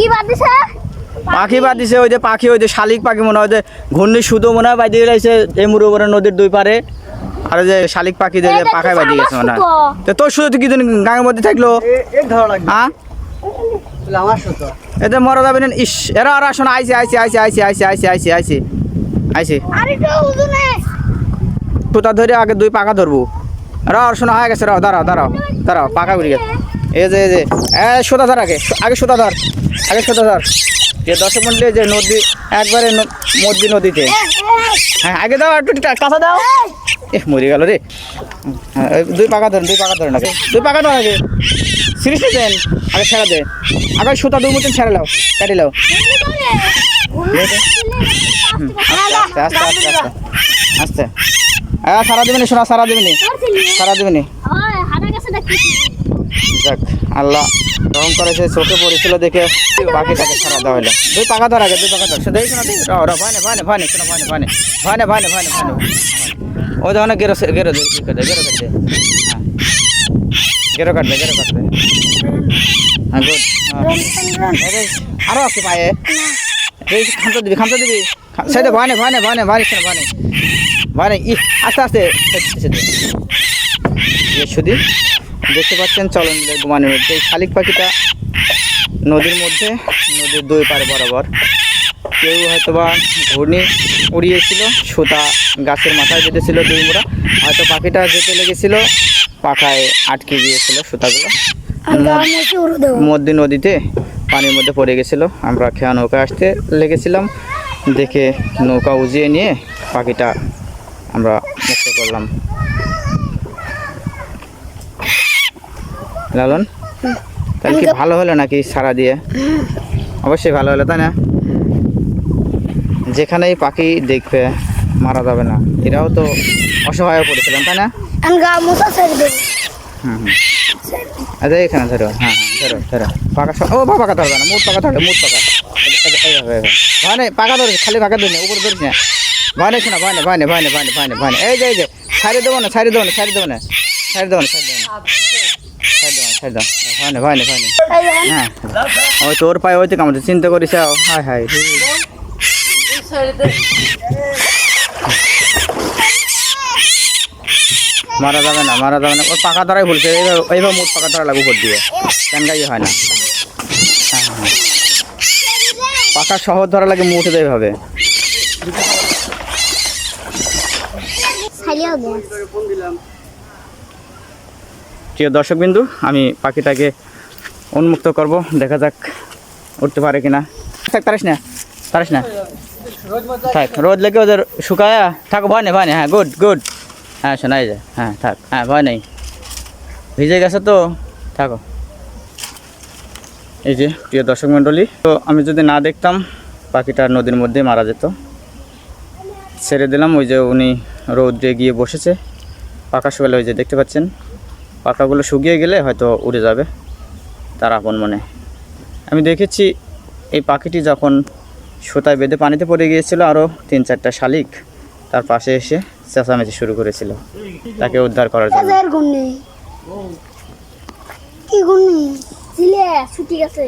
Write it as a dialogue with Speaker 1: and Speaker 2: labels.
Speaker 1: কি বাদ দিছে
Speaker 2: পাখি বাদ দিছে ওই যে পাখি ওই যে শালিক পাখি মনে হয় যে ঘূর্ণি সুতো মনে হয় বাইদিয়ে রয়েছে এই মুরুবরে নদীর দুই পারে। আর যে শালিক পাখি যে পাখায় বাদিয়ে গেছে মনে হয়। তো তোর সুতো তুই কি দিন গাঙের মধ্যে থাকল?
Speaker 3: এক ধরা লাগবে।
Speaker 2: হ্যাঁ?
Speaker 3: তাহলে আমার সুতো।
Speaker 2: এতে মরা যাবে না ইস এরা আর শোনা আইসি আইসি আইসি আইসি আইসি আইসি আইসি আইসি আইসি। সুতা ধরে আগে দুই পাকা ধরবো। রাও আর শোনা হয়ে গেছে রাও দাঁড়াও দাঁড়াও দাঁড়াও পাকা উড়ে গেছে। এই যে এই যে। সুতা ধর আগে আগে সুতা ধর, আগে সুতা ধর। যে দর্শক মন্ডলী যে নদী, একবারে মধ্যি নদীতে। হ্যাঁ আগে দাও, একটু কাঁথা দাও। এ মরে গেল রে। দুই পাকা ধরেন, দুই পাকা ধরেন আগে। দুই পাকা ধর আগে। সিরিজে দেন, আগে ছেড়ে দে। আগে সুতা দুই মতন ছেড়ে লাও কাটি লাও আস্তে আস্তে আস্তে আস্তে। আস্তে সারা দেবেনি শোনা সারা দেবেনি। সারা দেবেনি। যাক আল্লাহ রহম করেছে চোখে পড়েছিল দেখে বাকিটাকে ছাড়া দেওয়া হলো দুই পাকা ধর আগে দুই পাকা ধর সে দেখি না দেখি রাও ভানে ভানে ভানে শোনো ভানে ভানে ভানে ভানে ভানে ভানে ও দেখো গেরো সে- গেরো দে গেরো কাটে হ্যাঁ গেরো কাটবে গেরো কাটবে হ্যাঁ গুড আরও আছে পায়ে খামটা দিবি খামটা দিবি সেটা ভানে ভানে ভানে ভানে শোনো ভানে ভানে ই আস্তে আস্তে শুধু দেখতে পাচ্ছেন চলন ঘুমানোর মধ্যে। এই শালিক পাখিটা নদীর মধ্যে নদীর দুই পারে বরাবর। কেউ হয়তো বা ঘূর্ণি উড়িয়েছিল সুতা গাছের মাথায় যেতেছিল দুই মোড়া। হয়তো পাখিটা যেতে লেগেছিল পাখায় আটকে গিয়েছিল সুতাগুলো। মধ্যে নদীতে পানির মধ্যে পড়ে গেছিল। আমরা খেয়া নৌকা আসতে লেগেছিলাম। দেখে নৌকা উজিয়ে নিয়ে পাখিটা আমরা মুক্ত করলাম। লালন? তাহলে কি ভালো হলো নাকি সারা দিয়ে? অবশ্যই ভালো হলো তাই না? যেখানেই পাখি দেখবে মারা যাবে না। এরাও তো অসহায় পড়েছিলাম তাই না? হুম আচ্ছা এখানে ধরো হ্যাঁ, হ্যাঁ ধরো ধরো পাকা ও বা পাকা ধরবে না। মুট পাকা ধরবে মুট পাকা। ভয় নেই পাকা ধরবে খালি পাকা ধরবে উপরে ধরবি না। ভয় নেই শোনা ভয় নেই ভয় নেই ভয় নেই ভয় নেই ভয় নেই। এই যে এই যে সারি দেবো না সারি দেবো না সারি দেবো না সারি দেবো না সারি দেবো না। ওই তোর পায়ে ওই তো কামড়ে চিন্তা করিস। হায় হায় মারা যাবে না মারা যাবে না ওর পাকা ধরাই ভুলছে এইভাবে মুখ পাকা ধরা লাগবে উপর দিয়ে কেন গাই হয় না পাকা শহর ধরা লাগে মুখ উঠে এইভাবে
Speaker 1: ছাইলেও দে
Speaker 2: প্রিয় দর্শকবিন্দু, আমি পাখিটাকে উন্মুক্ত করব। দেখা যাক উঠতে পারে কিনা। থাক তারিস না তারিস না। থাক, রোদ লেগে ওদের শুকায় থাকো, ভয় নেই ভয় নেই। হ্যাঁ গুড গুড হ্যাঁ শোনাই যায়। হ্যাঁ থাক হ্যাঁ ভয় নেই। ভিজে গেছে তো, থাকো। এই যে, প্রিয় দর্শক মণ্ডলী তো আমি যদি না দেখতাম, পাখিটা নদীর মধ্যে মারা যেত। ছেড়ে দিলাম, ওই যে উনি রৌদ্রে গিয়ে বসেছে। পাকা শুকালে ওই যে দেখতে পাচ্ছেন। পাকাগুলো শুকিয়ে গেলে হয়তো উড়ে যাবে তার আপন মনে। আমি দেখেছি এই পাখিটি যখন সুতায় বেঁধে পানিতে পড়ে গিয়েছিল আরও তিন চারটা শালিক তার পাশে এসে চেঁচামেচি শুরু করেছিল। তাকে উদ্ধার করার জন্য।
Speaker 1: কি গুণ ছুটি গেছে।